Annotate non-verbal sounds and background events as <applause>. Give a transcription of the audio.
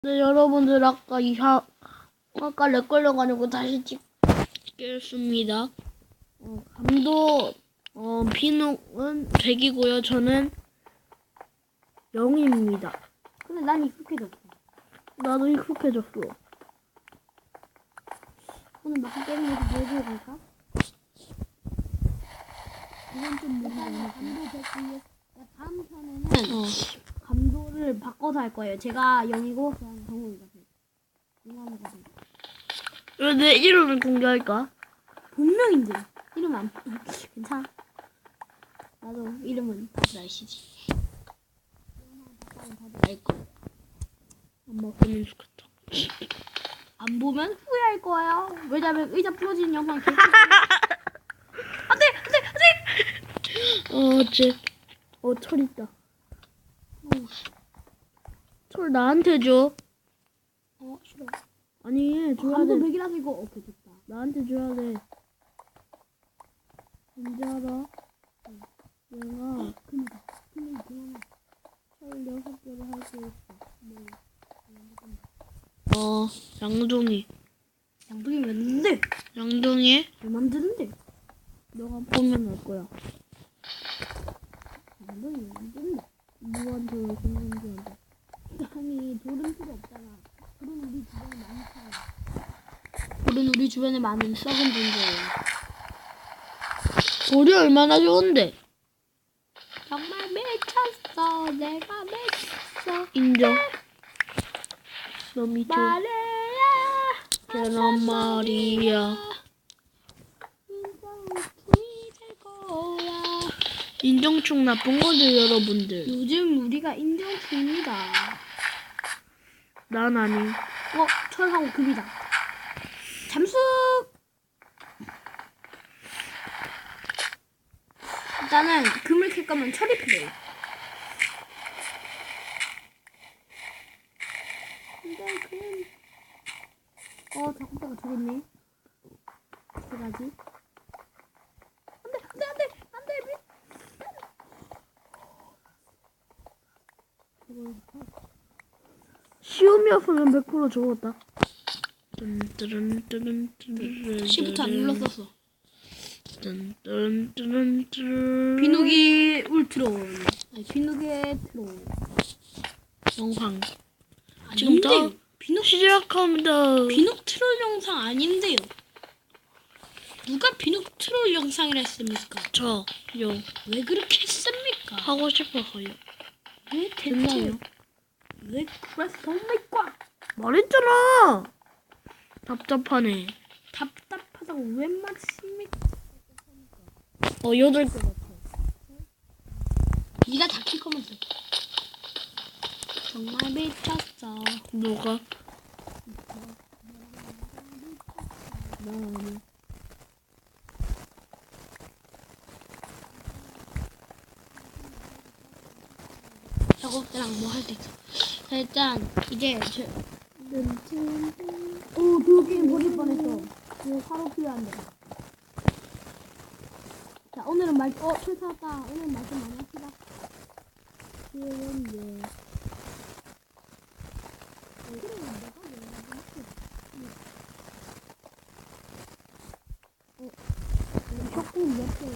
네, 여러분들 아까 이사 아까 렉 걸려가지고 다시 찍겠습니다. 어, 감독 어, 비누는 100이고요. 저는 0입니다. 근데 난 익숙해졌어. 나도 익숙해졌어. 오늘 막 게임에서 보여주고 갈까? 이건 좀 무리가 감도 됐고요. 다음 편에는 어. 감도를 바꿔서 할 거예요. 제가 0이고 그냥 정우이가 돼. 이만이가 돼. 왜내 이름을 공개할까? 본명인데 이름 안 <laughs> 괜찮아. 나도 이름은 다들 아시지. 다들 알 거야. 안 바꾸면 좋겠다. 안 보면 후회할 거예요. 왜냐면 의자 부러지는 영상 계속. <laughs> 안돼 안돼 안돼. 어, 어째. 어, 철 있다. 어. 철 나한테 줘. 어 싫어. 아니, 줘야 감도 돼. 맥이라서 이거 오케이 됐다. 나한테 줘야 돼. 언제 알아? 내가 그니까 근데 그거는 철 여섯 개를 할 수 있어. 어, 양동이. 양동이 왜 양동이? 왜 만드는데? 너가 보면 알 거야. 양동이 왜 만드는데? 누구한테 왜 공공지한테. 아니 돌은 필요 없잖아. 돌은 우리 주변에 많잖아. 돌은 우리 주변에 많은 썩은 존재예요. 얼마나 좋은데? 정말 미쳤어. 내가 미쳤어. 인정. 너 미쳐. 말해야. 계란 말이야. 인정충 나쁜 거죠, 여러분들. 요즘 우리가 인정충이다. 난 아니. 어, 철하고 금이다. 잠수! 일단은 금을 캘 거면 철이 필요해. 근데 금. 어, 작업대가 저기 있네. 어떡하지? 안 돼, 안 돼, 안 돼! 안 돼! 시험이었으면 100% 적었다. 시부터 안 눌렀었어. 비누기 울트론. 아니, 비누기의 트론. 영상. 지금 아닌데요. 다 비누 시작합니다. 비누 트롤 영상 아닌데요. 누가 비누 트롤 영상이라 했습니까? 저, 요, 왜 그렇게 했습니까? 하고 싶어서요. 왜 됐나요? 왜 그랬습니까? 말했잖아! 답답하네. 답답하다고 왜 말씀입니까? 어, 여덟 개 같아. 네가 다킬 거면서 정말 미쳤어. 누가? 나 아니야. 작업대랑 뭐 할 때 있어. 자, 일단 이제 저 오, 도끼 버릴 뻔했어. 이거 바로 필요한데. 자, 오늘은 말, 어, 풀사다 오늘 말좀 많이 합시다. 필요한데. 조금 몇 개,